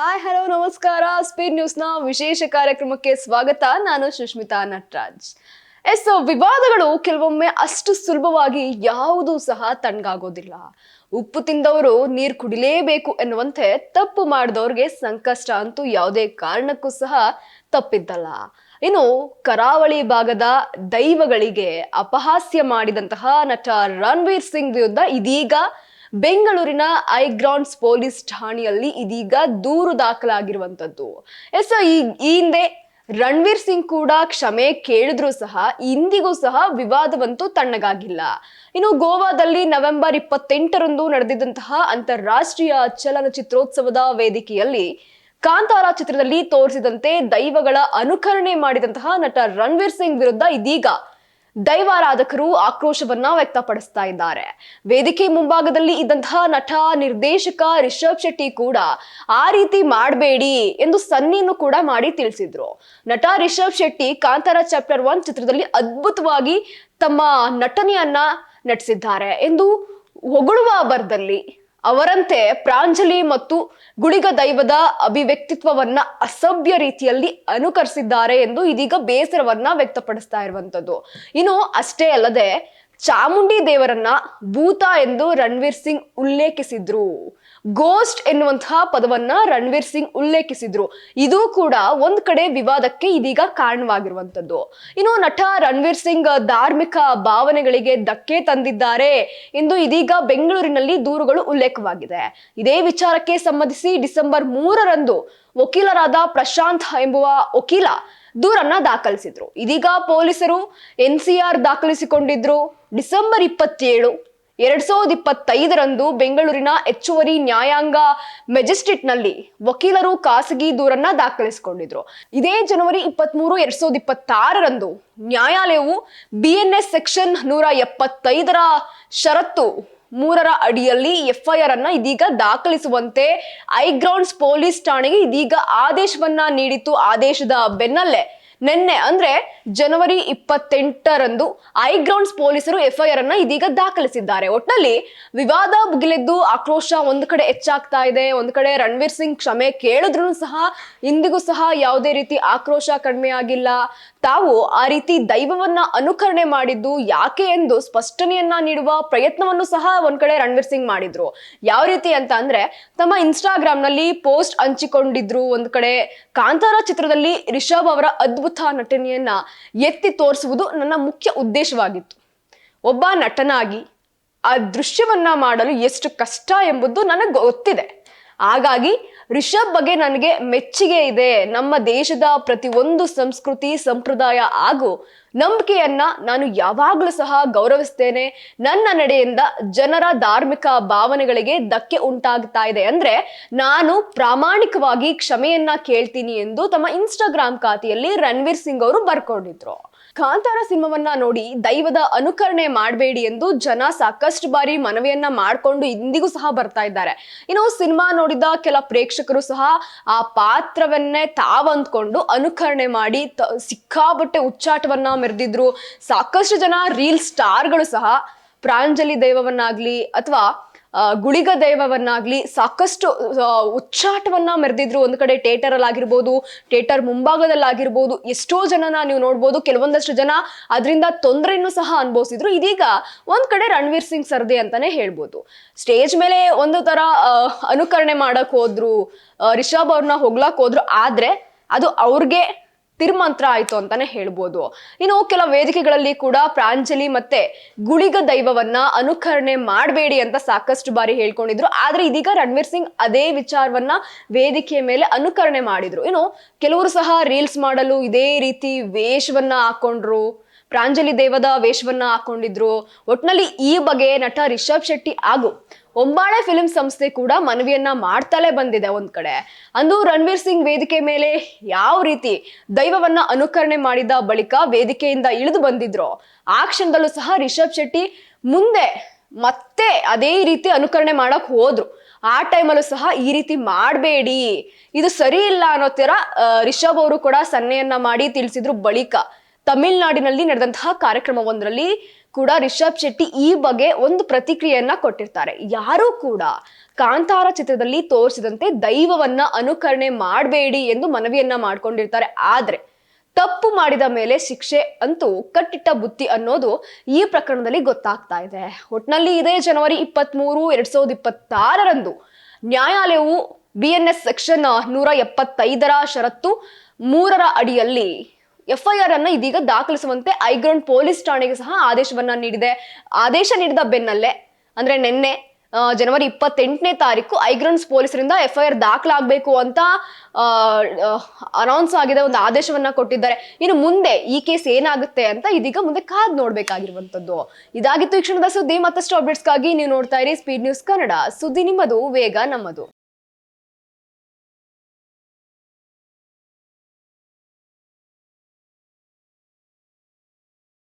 Hi hello ನಮಸ್ಕಾರ. Speed ನ್ಯೂಸ್ನ ವಿಶೇಷ ಕಾರ್ಯಕ್ರಮಕ್ಕೆ ಸ್ವಾಗತ. ನಾನು ಸುಷ್ಮಿತಾ ನಟರಾಜ್. ಎಸ್ ವಿವಾದಗಳು ಕೆಲವೊಮ್ಮೆ ಅಷ್ಟು ಸುಲಭವಾಗಿ ಯಾವುದೂ ಸಹ ತಣ್ಣಗಾಗೋದಿಲ್ಲ. ಉಪ್ಪು ತಿಂದವರು ನೀರು ಕುಡಿಲೇಬೇಕು ಎನ್ನುವಂತೆ ತಪ್ಪು ಮಾಡಿದವ್ರಿಗೆ ಸಂಕಷ್ಟ ಅಂತೂ ಯಾವುದೇ ಕಾರಣಕ್ಕೂ ಸಹ ತಪ್ಪಿದ್ದಲ್ಲ. ಇನ್ನು, ಕರಾವಳಿ ಭಾಗದ ದೈವಗಳಿಗೆ ಅಪಹಾಸ್ಯ ಮಾಡಿದಂತಹ ನಟ ರಣವೀರ್ ಸಿಂಗ್ ವಿರುದ್ಧ ಇದೀಗ ಬೆಂಗಳೂರಿನ ಐಗ್ರೌಂಡ್ಸ್ ಪೊಲೀಸ್ ಠಾಣೆಯಲ್ಲಿ ಇದೀಗ ದೂರು ದಾಖಲಾಗಿರುವಂತದ್ದು ಎಸ್ ಈ ಈ ಹಿಂದೆ ರಣವೀರ್ ಸಿಂಗ್ ಕೂಡ ಕ್ಷಮೆ ಕೇಳಿದ್ರು ಸಹ ಇಂದಿಗೂ ಸಹ ವಿವಾದವಂತೂ ತಣ್ಣಗಾಗಿಲ್ಲ. ಇನ್ನು ಗೋವಾದಲ್ಲಿ ನವೆಂಬರ್ ಇಪ್ಪತ್ತೆಂಟರಂದು ನಡೆದಿದ್ದಂತಹ ಅಂತಾರಾಷ್ಟ್ರೀಯ ಚಲನಚಿತ್ರೋತ್ಸವದ ವೇದಿಕೆಯಲ್ಲಿ ಕಾಂತಾರ ಚಿತ್ರದಲ್ಲಿ ತೋರಿಸಿದಂತೆ ದೈವಗಳ ಅನುಕರಣೆ ಮಾಡಿದಂತಹ ನಟ ರಣವೀರ್ ಸಿಂಗ್ ವಿರುದ್ಧ ಇದೀಗ ದೈವಾರಾಧಕರು ಆಕ್ರೋಶವನ್ನ ವ್ಯಕ್ತಪಡಿಸ್ತಾ ಇದ್ದಾರೆ. ವೇದಿಕೆ ಮುಂಭಾಗದಲ್ಲಿ ಇದ್ದಂತಹ ನಟ, ನಿರ್ದೇಶಕ ರಿಷಬ್ ಶೆಟ್ಟಿ ಕೂಡ ಆ ರೀತಿ ಮಾಡಬೇಡಿ ಎಂದು ಸನ್ನಿಯನ್ನು ಕೂಡ ಮಾಡಿ ತಿಳಿಸಿದ್ರು. ನಟ ರಿಷಬ್ ಶೆಟ್ಟಿ ಕಾಂತಾರ ಚಾಪ್ಟರ್ ಒನ್ ಚಿತ್ರದಲ್ಲಿ ಅದ್ಭುತವಾಗಿ ತಮ್ಮ ನಟನೆಯನ್ನ ನಟಿಸಿದ್ದಾರೆ ಎಂದು ಹೊಗಳುವ ಬರದಲ್ಲಿ ಅವರಂತೆ ಪ್ರಾಂಜಲಿ ಮತ್ತು ಗುಳಿಗ ದೈವದ ಅಭಿವ್ಯಕ್ತಿತ್ವವನ್ನ ಅಸಭ್ಯ ರೀತಿಯಲ್ಲಿ ಅನುಕರಿಸಿದ್ದಾರೆ ಎಂದು ಇದೀಗ ಬೇಸರವನ್ನ ವ್ಯಕ್ತಪಡಿಸ್ತಾ ಇರುವಂತದ್ದು ಇನ್ನು ಅಷ್ಟೇ ಅಲ್ಲದೆ ಚಾಮುಂಡಿ ದೇವರನ್ನ ಭೂತ ಎಂದು ರಣವೀರ್ ಸಿಂಗ್ ಉಲ್ಲೇಖಿಸಿದ್ರು. ಗೋಸ್ಟ್ ಎನ್ನುವಂತಹ ಪದವನ್ನ ರಣವೀರ್ ಸಿಂಗ್ ಉಲ್ಲೇಖಿಸಿದ್ರು. ಇದು ಕೂಡ ಒಂದ್ ಕಡೆ ವಿವಾದಕ್ಕೆ ಇದೀಗ ಕಾರಣವಾಗಿರುವಂತದ್ದು ಇನ್ನು ನಟ ರಣವೀರ್ ಸಿಂಗ್ ಧಾರ್ಮಿಕ ಭಾವನೆಗಳಿಗೆ ಧಕ್ಕೆ ತಂದಿದ್ದಾರೆ ಎಂದು ಇದೀಗ ಬೆಂಗಳೂರಿನಲ್ಲಿ ದೂರುಗಳು ಉಲ್ಲೇಖವಾಗಿದೆ. ಇದೇ ವಿಚಾರಕ್ಕೆ ಸಂಬಂಧಿಸಿ ಡಿಸೆಂಬರ್ ಮೂರರಂದು ವಕೀಲರಾದ ಪ್ರಶಾಂತ್ ಎಂಬುವ ವಕೀಲ ದೂರನ್ನ ದಾಖಲಿಸಿದ್ರು. ಇದೀಗ ಪೊಲೀಸರು ಎನ್ ಸಿ ಆರ್ ದಾಖಲಿಸಿಕೊಂಡಿದ್ರು. ಡಿಸೆಂಬರ್ ಇಪ್ಪತ್ತೇಳು ಎರಡ್ ಸಾವಿರದ ಇಪ್ಪತ್ತೈದರಂದು ಬೆಂಗಳೂರಿನ ಹೆಚ್ಚುವರಿ ನ್ಯಾಯಾಂಗ ಮೆಜೆಸ್ಟ್ರೇಟ್ನಲ್ಲಿ ವಕೀಲರು ಖಾಸಗಿ ದೂರನ್ನ ದಾಖಲಿಸಿಕೊಂಡಿದ್ರು. ಇದೇ ಜನವರಿ ಇಪ್ಪತ್ಮೂರು, ಎರಡ್ ಸಾವಿರದ ಇಪ್ಪತ್ತಾರರಂದು ನ್ಯಾಯಾಲಯವು ಬಿಎನ್ಎಸ್ ಸೆಕ್ಷನ್ ನೂರ ಎಪ್ಪತ್ತೈದರ ಷರತ್ತು ಮೂರರ ಅಡಿಯಲ್ಲಿ ಎಫ್ಐಆರ್ ಅನ್ನ ಇದೀಗ ದಾಖಲಿಸುವಂತೆ ಐಗ್ರೌಂಡ್ಸ್ ಪೊಲೀಸ್ ಠಾಣೆಗೆ ಇದೀಗ ಆದೇಶವನ್ನ ನೀಡಿತ್ತು. ಆದೇಶದ ಬೆನ್ನಲ್ಲೇ ನಿನ್ನೆ ಅಂದ್ರೆ ಜನವರಿ ಇಪ್ಪತ್ತೆಂಟರಂದು ಐಗ್ರೌಂಡ್ಸ್ ಪೊಲೀಸರು ಎಫ್ಐಆರ್ ಅನ್ನ ಇದೀಗ ದಾಖಲಿಸಿದ್ದಾರೆ. ಒಟ್ನಲ್ಲಿ ವಿವಾದ ಭುಗಿಲೆದ್ದು ಆಕ್ರೋಶ ಒಂದು ಕಡೆ ಹೆಚ್ಚಾಗ್ತಾ ಇದೆ, ಒಂದು ಕಡೆ ರಣವೀರ್ ಸಿಂಗ್ ಕ್ಷಮೆ ಕೇಳಿದ್ರು ಸಹ ಇಂದಿಗೂ ಸಹ ಯಾವುದೇ ರೀತಿ ಆಕ್ರೋಶ ಕಡಿಮೆ ಆಗಿಲ್ಲ. ತಾವು ಆ ರೀತಿ ದೈವವನ್ನ ಅನುಕರಣೆ ಮಾಡಿದ್ದು ಯಾಕೆ ಎಂದು ಸ್ಪಷ್ಟನೆಯನ್ನ ನೀಡುವ ಪ್ರಯತ್ನವನ್ನು ಸಹ ಒಂದ್ ಕಡೆ ರಣವೀರ್ ಸಿಂಗ್ ಮಾಡಿದ್ರು. ಯಾವ ರೀತಿ ಅಂತ ಅಂದ್ರೆ ತಮ್ಮ ಇನ್ಸ್ಟಾಗ್ರಾಮ್ನಲ್ಲಿ ಪೋಸ್ಟ್ ಹಂಚಿಕೊಂಡಿದ್ರು ಒಂದ್ ಕಡೆ. ಕಾಂತಾರ ಚಿತ್ರದಲ್ಲಿ ರಿಷಬ್ ಅವರ ಅದ್ಭುತ ನಟನೆಯನ್ನ ಎತ್ತಿ ತೋರಿಸುವುದು ನನ್ನ ಮುಖ್ಯ ಉದ್ದೇಶವಾಗಿತ್ತು. ಒಬ್ಬ ನಟನಾಗಿ ಆ ದೃಶ್ಯವನ್ನ ಮಾಡಲು ಎಷ್ಟು ಕಷ್ಟ ಎಂಬುದು ನನಗೆ ಗೊತ್ತಿದೆ. ಹಾಗಾಗಿ ರಿಷಬ್ ಬಗ್ಗೆ ನನಗೆ ಮೆಚ್ಚುಗೆ ಇದೆ. ನಮ್ಮ ದೇಶದ ಪ್ರತಿಯೊಂದು ಸಂಸ್ಕೃತಿ, ಸಂಪ್ರದಾಯ ಹಾಗೂ ನಂಬಿಕೆಯನ್ನ ನಾನು ಯಾವಾಗಲೂ ಸಹ ಗೌರವಿಸ್ತೇನೆ. ನನ್ನ ನಡೆಯಿಂದ ಜನರ ಧಾರ್ಮಿಕ ಭಾವನೆಗಳಿಗೆ ಧಕ್ಕೆ ಉಂಟಾಗ್ತಾ ಇದೆ. ಅಂದ್ರೆ ನಾನು ಪ್ರಾಮಾಣಿಕವಾಗಿ ಕ್ಷಮೆಯನ್ನ ಕೇಳ್ತೀನಿ ಎಂದು ತಮ್ಮ ಇನ್ಸ್ಟಾಗ್ರಾಮ್ ಖಾತೆಯಲ್ಲಿ ರಣವೀರ್ ಸಿಂಗ್ ಅವರು ಬರ್ಕೊಂಡಿದ್ರು. ಕಾಂತಾರ ಸಿನಿಮಾವನ್ನ ನೋಡಿ ದೈವದ ಅನುಕರಣೆ ಮಾಡಬೇಡಿ ಎಂದು ಜನ ಸಾಕಷ್ಟು ಬಾರಿ ಮನವಿಯನ್ನ ಮಾಡಿಕೊಂಡು ಇಂದಿಗೂ ಸಹ ಬರ್ತಾ ಇದ್ದಾರೆ. ಇನ್ನು ಸಿನಿಮಾ ನೋಡಿದ ಕೆಲ ಪ್ರೇಕ್ಷಕರು ಸಹ ಆ ಪಾತ್ರವನ್ನೇ ತಾವಂದ್ಕೊಂಡು ಅನುಕರಣೆ ಮಾಡಿ ಸಿಕ್ಕಾಬಟ್ಟೆ ಉಚ್ಚಾಟವನ್ನ ಮೆರೆದಿದ್ರು. ಸಾಕಷ್ಟು ಜನ ರೀಲ್ ಸ್ಟಾರ್ಗಳು ಸಹ ಪ್ರಾಂಜಲಿ ದೈವವನ್ನಾಗ್ಲಿ ಅಥವಾ ಗುಳಿಗ ದೈವವನ್ನಾಗ್ಲಿ ಸಾಕಷ್ಟು ಉಚ್ಚಾಟವನ್ನ ಮೆರೆದಿದ್ರು. ಒಂದು ಕಡೆ ಥಿಯೇಟರ್ ಅಲ್ಲಿ ಆಗಿರ್ಬೋದು ಥಿಯೇಟರ್ ಮುಂಭಾಗದಲ್ಲಿ ಆಗಿರ್ಬೋದು ಎಷ್ಟೋ ಜನನ ನೀವು ನೋಡ್ಬೋದು. ಕೆಲವೊಂದಷ್ಟು ಜನ ಅದರಿಂದ ತೊಂದರೆಯನ್ನು ಸಹ ಅನುಭವಿಸಿದ್ರು. ಇದೀಗ ಒಂದ್ ಕಡೆ ರಣವೀರ್ ಸಿಂಗ್ ಸರ್ದೆ ಅಂತಾನೆ ಹೇಳ್ಬೋದು. ಸ್ಟೇಜ್ ಮೇಲೆ ಒಂದು ತರ ಅನುಕರಣೆ ಮಾಡಕ್ ಹೋದ್ರು ರಿಷಬ್ ಅವ್ರನ್ನ ಹೋಗ್ಲಾಕ್ ಹೋದ್ರು. ಆದ್ರೆ ಅದು ಅವ್ರಿಗೆ ತಿರುಮಂತ್ರ ಆಯ್ತು ಅಂತಾನೆ ಹೇಳ್ಬೋದು. ಇನ್ನು ಕೆಲ ವೇದಿಕೆಗಳಲ್ಲಿ ಕೂಡ ಪ್ರಾಂಜಲಿ ಮತ್ತೆ ಗುಳಿಗ ದೈವವನ್ನ ಅನುಕರಣೆ ಮಾಡಬೇಡಿ ಅಂತ ಸಾಕಷ್ಟು ಬಾರಿ ಹೇಳ್ಕೊಂಡಿದ್ರು. ಆದ್ರೆ ಇದೀಗ ರಣವೀರ್ ಸಿಂಗ್ ಅದೇ ವಿಚಾರವನ್ನ ವೇದಿಕೆಯ ಮೇಲೆ ಅನುಕರಣೆ ಮಾಡಿದ್ರು. ಇನ್ನು ಕೆಲವರು ಸಹ ರೀಲ್ಸ್ ಮಾಡಲು ಇದೇ ರೀತಿ ವೇಷವನ್ನ ಹಾಕೊಂಡ್ರು. ಪ್ರಾಂಜಲಿ ದೇವದ ವೇಷವನ್ನ ಹಾಕೊಂಡಿದ್ರು. ಒಟ್ನಲ್ಲಿ ಈ ಬಗ್ಗೆ ನಟ ರಿಷಬ್ ಶೆಟ್ಟಿ ಹಾಗೂ ಒಂಬಾಳೆ ಫಿಲ್ಮ್ ಸಂಸ್ಥೆ ಕೂಡ ಮನವಿಯನ್ನ ಮಾಡ್ತಲೇ ಬಂದಿದೆ ಒಂದ್ ಕಡೆ. ಅಂದು ರಣವೀರ್ ಸಿಂಗ್ ವೇದಿಕೆ ಮೇಲೆ ಯಾವ ರೀತಿ ದೈವವನ್ನ ಅನುಕರಣೆ ಮಾಡಿದ ಬಳಿಕ ವೇದಿಕೆಯಿಂದ ಇಳಿದು ಬಂದಿದ್ರು, ಆ ಕ್ಷಣದಲ್ಲೂ ಸಹ ರಿಷಬ್ ಶೆಟ್ಟಿ ಮುಂದೆ ಮತ್ತೆ ಅದೇ ರೀತಿ ಅನುಕರಣೆ ಮಾಡಕ್ ಹೋದ್ರು. ಆ ಟೈಮಲ್ಲೂ ಸಹ ಈ ರೀತಿ ಮಾಡಬೇಡಿ, ಇದು ಸರಿ ಇಲ್ಲ ಅನ್ನೋ ತರ ರಿಷಬ್ ಅವರು ಕೂಡ ಸನ್ನೆಯನ್ನ ಮಾಡಿ ತಿಳಿಸಿದ್ರು ಬಳಿಕ. ತಮಿಳ್ನಾಡಿನಲ್ಲಿ ನಡೆದಂತಹ ಕಾರ್ಯಕ್ರಮವೊಂದರಲ್ಲಿ ಕೂಡ ರಿಷಬ್ ಶೆಟ್ಟಿ ಈ ಬಗ್ಗೆ ಒಂದು ಪ್ರತಿಕ್ರಿಯೆಯನ್ನ ಕೊಟ್ಟಿರ್ತಾರೆ. ಯಾರೂ ಕೂಡ ಕಾಂತಾರ ಚಿತ್ರದಲ್ಲಿ ತೋರಿಸಿದಂತೆ ದೈವವನ್ನ ಅನುಕರಣೆ ಮಾಡಬೇಡಿ ಎಂದು ಮನವಿಯನ್ನ ಮಾಡ್ಕೊಂಡಿರ್ತಾರೆ. ಆದ್ರೆ ತಪ್ಪು ಮಾಡಿದ ಮೇಲೆ ಶಿಕ್ಷೆ ಅಂತೂ ಕಟ್ಟಿಟ್ಟ ಬುತ್ತಿ ಅನ್ನೋದು ಈ ಪ್ರಕರಣದಲ್ಲಿ ಗೊತ್ತಾಗ್ತಾ ಇದೆ. ಒಟ್ನಲ್ಲಿ ಇದೇ ಜನವರಿ ಇಪ್ಪತ್ತ್ ಮೂರು ಎರಡ್ ಸಾವಿರದ ಇಪ್ಪತ್ತಾರರಂದು ನ್ಯಾಯಾಲಯವು ಬಿ ಎನ್ ಎಸ್ ಸೆಕ್ಷನ್ ನೂರ ಎಪ್ಪತ್ತೈದರ ಷರತ್ತು ಮೂರರ ಅಡಿಯಲ್ಲಿ ಎಫ್ಐಆರ್ ಅನ್ನ ಇದೀಗ ದಾಖಲಿಸುವಂತೆ ಐಗ್ರೌಂಡ್ ಪೊಲೀಸ್ ಠಾಣೆಗೆ ಸಹ ಆದೇಶವನ್ನ ನೀಡಿದೆ. ಆದೇಶ ನೀಡಿದ ಬೆನ್ನಲ್ಲೇ, ಅಂದ್ರೆ ನಿನ್ನೆ ಜನವರಿ ಇಪ್ಪತ್ತೆಂಟನೇ ತಾರೀಕು ಐಗ್ರೌಂಡ್ಸ್ ಪೊಲೀಸರಿಂದ ಎಫ್ಐಆರ್ ದಾಖಲಾಗಬೇಕು ಅಂತ ಅನೌನ್ಸ್ ಆಗಿದೆ ಒಂದು ಆದೇಶವನ್ನ ಕೊಟ್ಟಿದ್ದಾರೆ. ಇನ್ನು ಮುಂದೆ ಈ ಕೇಸ್ ಏನಾಗುತ್ತೆ ಅಂತ ಇದೀಗ ಮುಂದೆ ಕಾದ್ ನೋಡ್ಬೇಕಾಗಿರುವಂತದ್ದು ಇದಾಗಿತ್ತು ಈ ಕ್ಷಣದ ಸುದ್ದಿ. ಮತ್ತಷ್ಟು ಅಪ್ಡೇಟ್ಸ್ಗಾಗಿ ನೀವು ನೋಡ್ತಾ ಇರಿ ಸ್ಪೀಡ್ ನ್ಯೂಸ್ ಕನ್ನಡ ಸುದ್ದಿ ನಿಮ್ಮದು, ವೇಗ ನಮ್ಮದು.